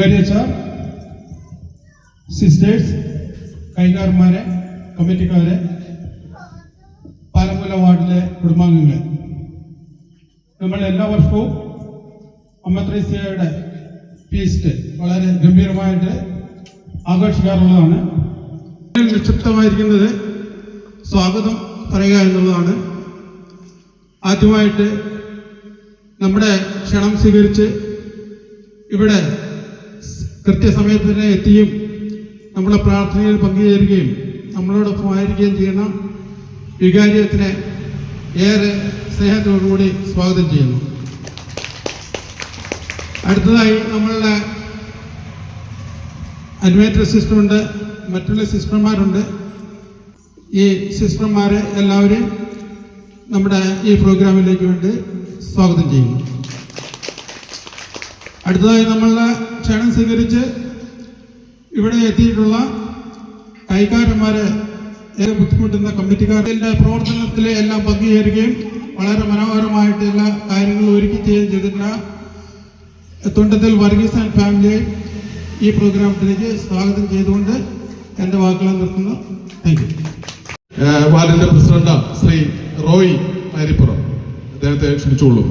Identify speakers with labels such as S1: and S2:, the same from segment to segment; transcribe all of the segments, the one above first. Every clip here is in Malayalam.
S1: വികാരിയ സാർ സിസ്റ്റേഴ്സ് കൈകാർമാരെ കമ്മിറ്റിക്കാരെ പാലമ്പുല വാർഡിലെ കുടുംബാംഗങ്ങൾ നമ്മൾ എല്ലാ വർഷവും അമ്മത്രേസ്യയുടെ ഫീസ്റ്റ് വളരെ ഗംഭീരമായിട്ട് ആഘോഷിക്കാറുള്ളതാണ്. നിക്ഷിപ്തമായിരിക്കുന്നത് സ്വാഗതം പറയുക എന്നുള്ളതാണ്. ആദ്യമായിട്ട് നമ്മുടെ ക്ഷണം സ്വീകരിച്ച് ഇവിടെ കൃത്യസമയത്ത് തന്നെ എത്തിയും. നമ്മുടെ പ്രാർത്ഥനയിൽ പങ്കുചേരുകയും നമ്മളോടൊപ്പം ആയിരിക്കുകയും ചെയ്യുന്ന വികാരിയത്തിനെ ഏറെ സ്നേഹത്തോടുകൂടി സ്വാഗതം ചെയ്യുന്നു. അടുത്തതായി നമ്മളുടെ അഡ്മിനിസ്ട്രേറ്റർ സിസ്റ്ററുണ്ട് മറ്റുള്ള സിസ്റ്റർമാരുണ്ട്. ഈ സിസ്റ്റർമാരെ എല്ലാവരെയും നമ്മുടെ ഈ പ്രോഗ്രാമിലേക്ക് വേണ്ടി സ്വാഗതം ചെയ്യുന്നു. അടുത്തതായി നമ്മളുടെ ക്ഷണം സ്വീകരിച്ച് ഇവിടെ എത്തിയിട്ടുള്ള കൈക്കാരന്മാരെ ഏറെ ബുദ്ധിമുട്ടുന്ന കമ്മിറ്റിക്കാരുടെ പ്രവർത്തനത്തിൽ എല്ലാം പങ്കുചേരുകയും വളരെ മനോഹരമായിട്ട് എല്ലാ കാര്യങ്ങളും ഒരുക്കി ചെയ്യുകയും ചെയ്തിട്ടുള്ള തുണ്ടത്തിൽ വർഗീസ് ആൻഡ് ഫാമിലിയെ ഈ പ്രോഗ്രാമത്തിലേക്ക് സ്വാഗതം ചെയ്തുകൊണ്ട് എന്റെ വാക്കുകൾ നിർത്തുന്നു. താങ്ക് യു
S2: വാർഡിന്റെ പ്രസിഡന്റ് ശ്രീ റോയ് അരിപ്പുറം. അദ്ദേഹത്തെ ക്ഷണിച്ചോളൂ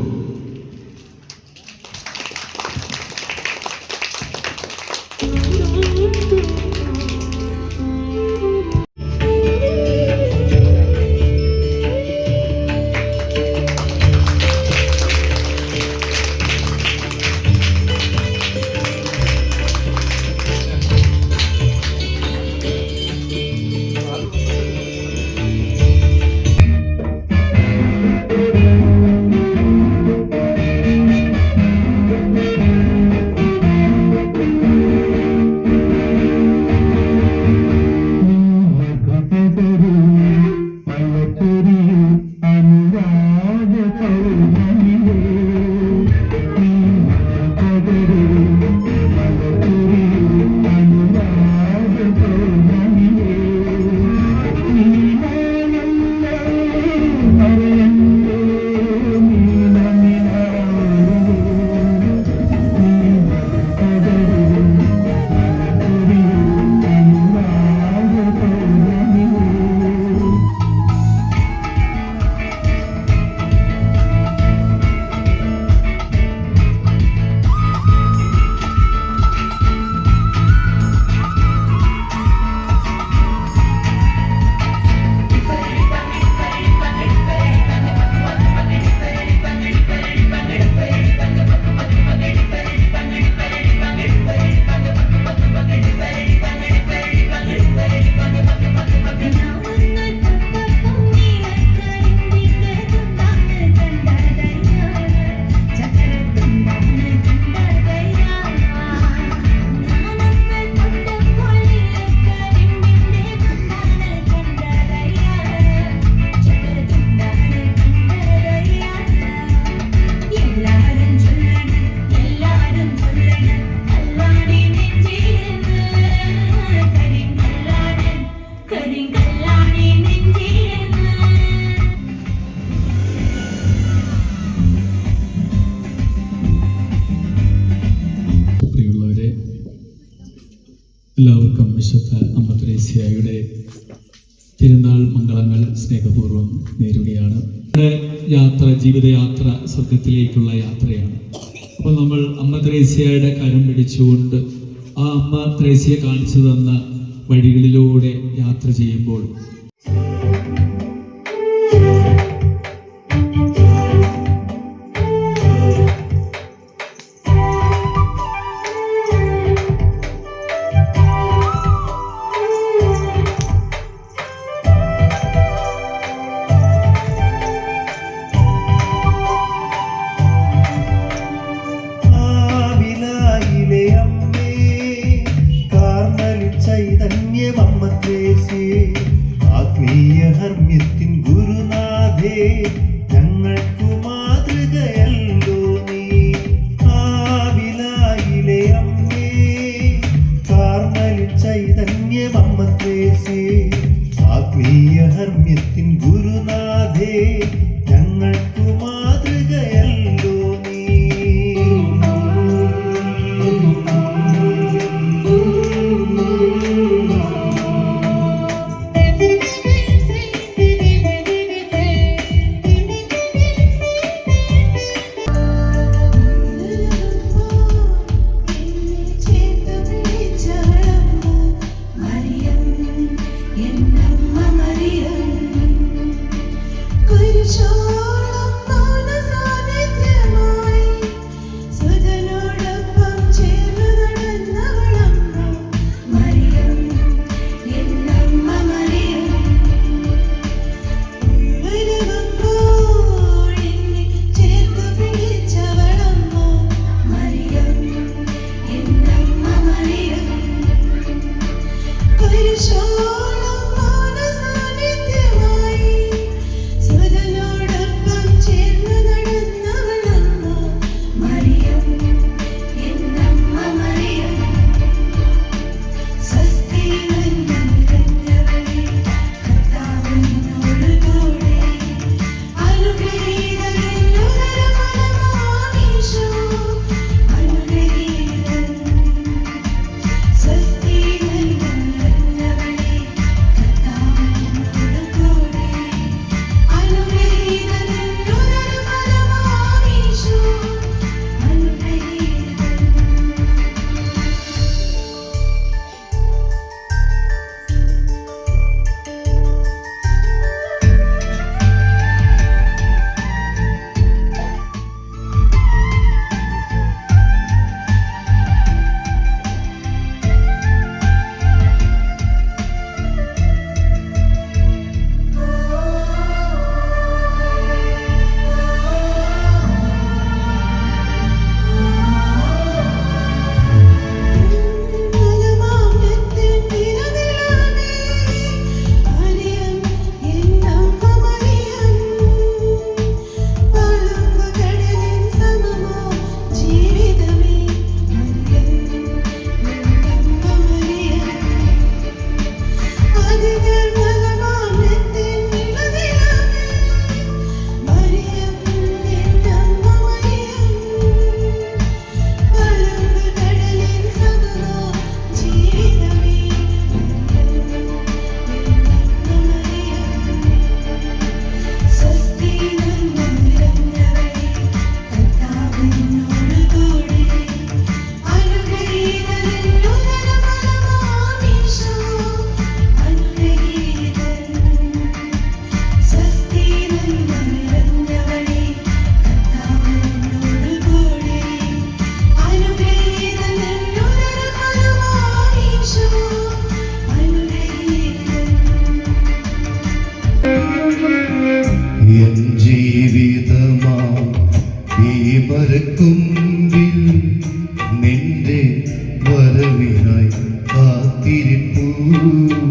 S3: യാത്ര ജീവിതയാത്ര സ്വർഗത്തിലേക്കുള്ള യാത്രയാണ്. അപ്പോൾ നമ്മൾ അമ്മ ത്രേസ്യയുടെ കരം പിടിച്ചുകൊണ്ട് ആ അമ്മ ത്രേസ്യ കാണിച്ചു തന്ന വഴികളിലൂടെ യാത്ര ചെയ്യുമ്പോൾ
S4: Yeah. sure. Mm-hmm.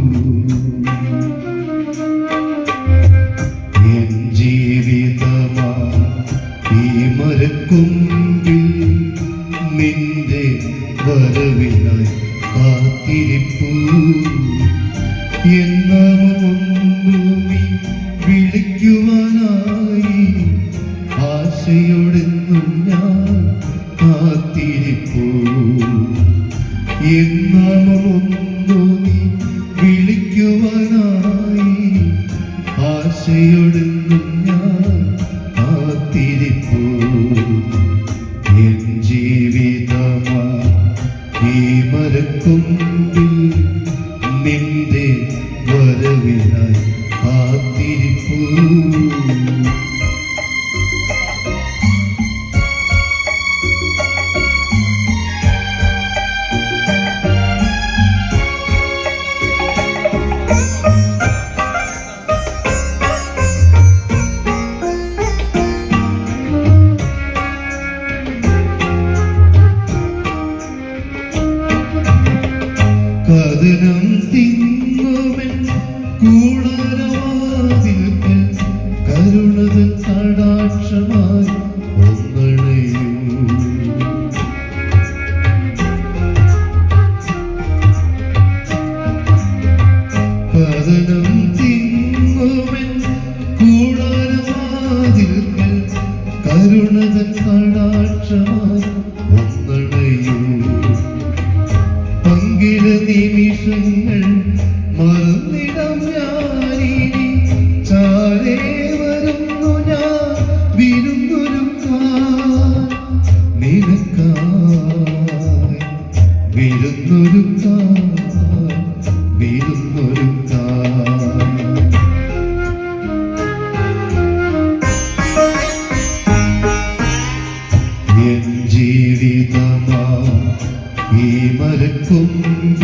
S4: മരത്തുമ്പി 你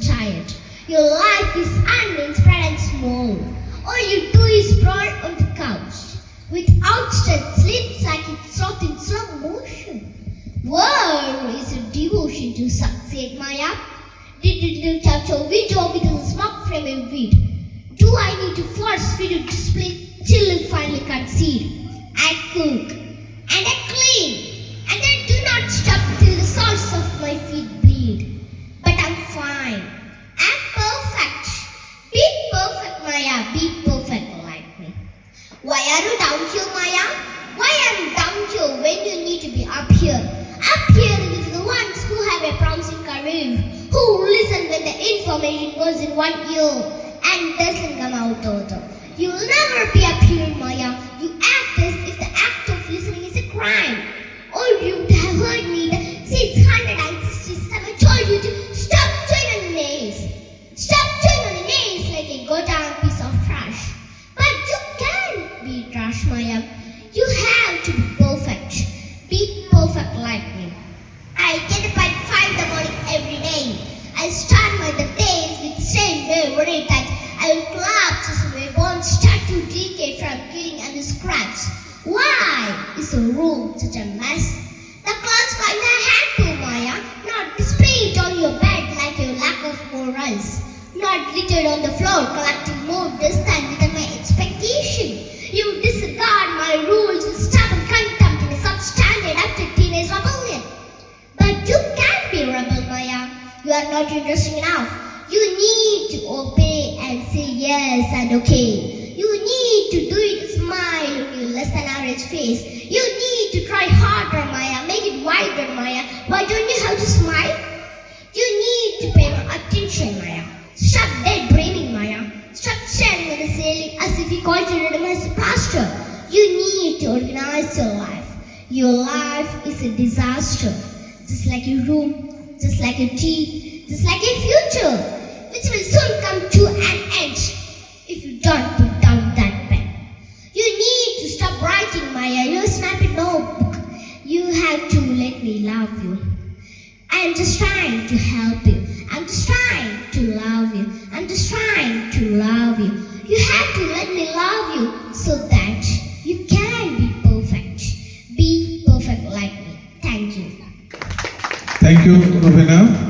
S4: tired? Your life is uninspired and small. All you do is sprawl on the couch with outstretched lips like it's not in slow motion. Where is your devotion to succeed, Maya? Did you touch your window with a smoke from a weed? Do I need to force feed to split till you finally concede? I cook and I clean and I do not stop till the source of my feet bleed. But I'm fine. I'm perfect. Be perfect, Maya. Be perfect like me. Why are you down here, Maya? Why are you down here when you need to be up here? Up here with the ones who have a promising career, who listen when the information goes in one ear and doesn't come out the other. You'll never be up here, Maya. You act as if the act of listening is a crime. Or you morals, not littered on the floor collecting more dust than my expectation. You disregard my rules with stubborn contempt and a substandard after teenage rebellion. But you can't be rebel, Maya. You are not interesting enough. You need to obey and say yes and okay. You need to do it smile on your less than average face. You need to try harder, Maya. Make it wider, Maya. Why don't you have to smile? You need to pay more attention, Maya. Stop daydreaming, Maya. Stop standing on the ceiling as if you called your rhythm as a pastor. You need to organize your life. Your life is a disaster. Just like your room, just like your tea, just like your future, which will soon come to an end if you don't put down that pen. You need to stop writing, Maya. You're a snappy notebook. You have to let me love you. I'm just trying to help you. I'm just trying to love you. I'm just trying to love you. You have to let me love you so that you can be perfect. Be perfect like
S5: me. Thank you. Thank you, Rubina.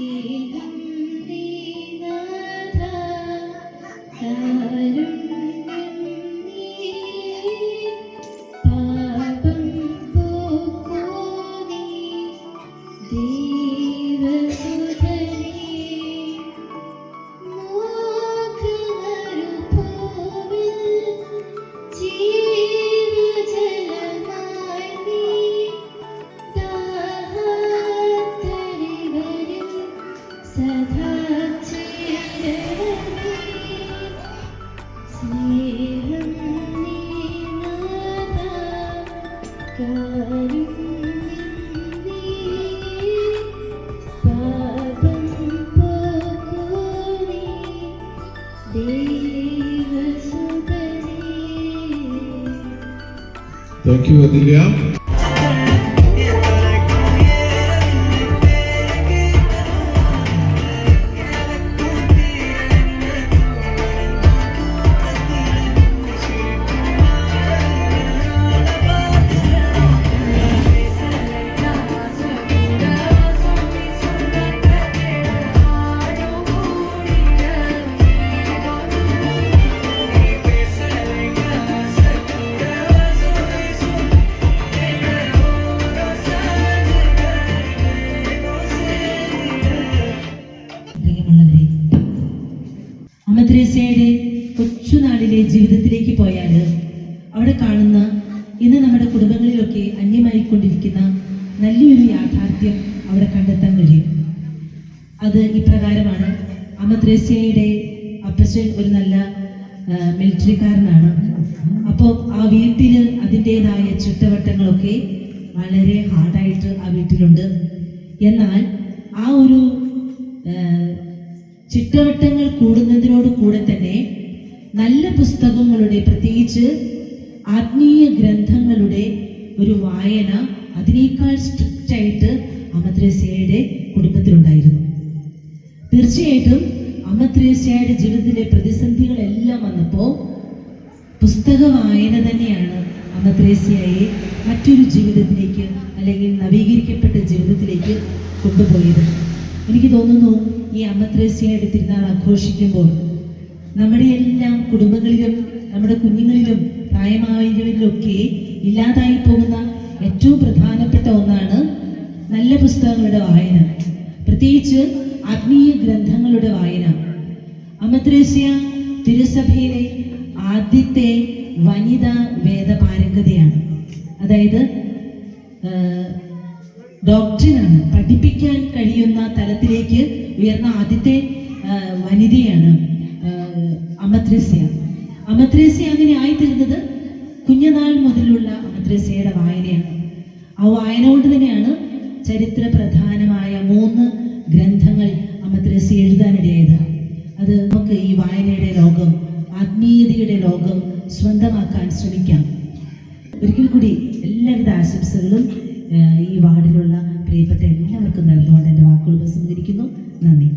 S5: மேகம்
S2: താങ്ക് യു അതില്യ
S6: അമദ്രേസയുടെ കൊച്ചുനാടിലെ ജീവിതത്തിലേക്ക് പോയാൽ അവിടെ കാണുന്ന ഇന്ന് നമ്മുടെ കുടുംബങ്ങളിലൊക്കെ അന്യമായിക്കൊണ്ടിരിക്കുന്ന നല്ലൊരു യാഥാർത്ഥ്യം അവിടെ കണ്ടെത്താൻ കഴിയും. അത് ഇപ്രകാരമാണ്. അമദ്രേസയുടെ അപ്പച്ചൻ ഒരു നല്ല മിലിറ്ററിക്കാരനാണ്. അപ്പോൾ ആ വീട്ടിൽ അതിന്റേതായ ചുറ്റവട്ടങ്ങളൊക്കെ വളരെ ഹാർഡായിട്ട് ആ വീട്ടിലുണ്ട്. എന്നാൽ ഒരു വായന അതിനേക്കാൾ സ്ട്രിക്റ്റ് ആയിട്ട് അമത്രേസ്യയുടെ കുടുംബത്തിലുണ്ടായിരുന്നു. തീർച്ചയായിട്ടും അമത്രേസ്യയുടെ ജീവിതത്തിലെ പ്രതിസന്ധികളെല്ലാം വന്നപ്പോൾ പുസ്തക വായന തന്നെയാണ് അമദ്രേസ്യയെ മറ്റൊരു ജീവിതത്തിലേക്ക് അല്ലെങ്കിൽ നവീകരിക്കപ്പെട്ട ജീവിതത്തിലേക്ക് കൊണ്ടുപോയത്. എനിക്ക് തോന്നുന്നു ഈ അമദ്രേസ്യയുടെ തിരുനാൾ ആഘോഷിക്കുമ്പോൾ നമ്മുടെ എല്ലാം കുടുംബങ്ങളിലും നമ്മുടെ കുഞ്ഞുങ്ങളിലും പ്രായമായവരിലൊക്കെ ഇല്ലാതായി പോകുന്ന ഏറ്റവും പ്രധാനപ്പെട്ട ഒന്നാണ് നല്ല പുസ്തകങ്ങളുടെ വായന. പ്രത്യേകിച്ച് ആത്മീയ ഗ്രന്ഥങ്ങളുടെ വായന. അമദ്രേസ്യ തിരുസഭയിലെ ആദ്യത്തെ വനിതാ വേദ പാരംഗതയാണ് അതായത് ഡോക്ടറിനാണ്. പഠിപ്പിക്കാൻ കഴിയുന്ന തലത്തിലേക്ക് ഉയർന്ന ആദ്യത്തെ അമദ്രസ്യ അങ്ങനെ ആയിത്തീർന്നത് കുഞ്ഞുനാൾ മുതലുള്ള മദ്രസയുടെ വായനയാണ്. ആ വായന കൊണ്ട് തന്നെയാണ് ചരിത്ര പ്രധാനമായ മൂന്ന് ഗ്രന്ഥങ്ങൾ ആ മദ്രസ എഴുതാനിടയായത്. അത് നമുക്ക് ഈ വായനയുടെ ലോകം ആത്മീയതയുടെ ലോകം സ്വന്തമാക്കാൻ ശ്രമിക്കാം. ഒരിക്കൽ കൂടി എല്ലാവിധ ആശംസകളും ഈ വാർഡിലുള്ള പ്രിയപ്പെട്ട എല്ലാവർക്കും നൽകുകൊണ്ട് എന്റെ വാക്കുകൾ ഉപസംഹരിക്കുന്നു. നന്ദി.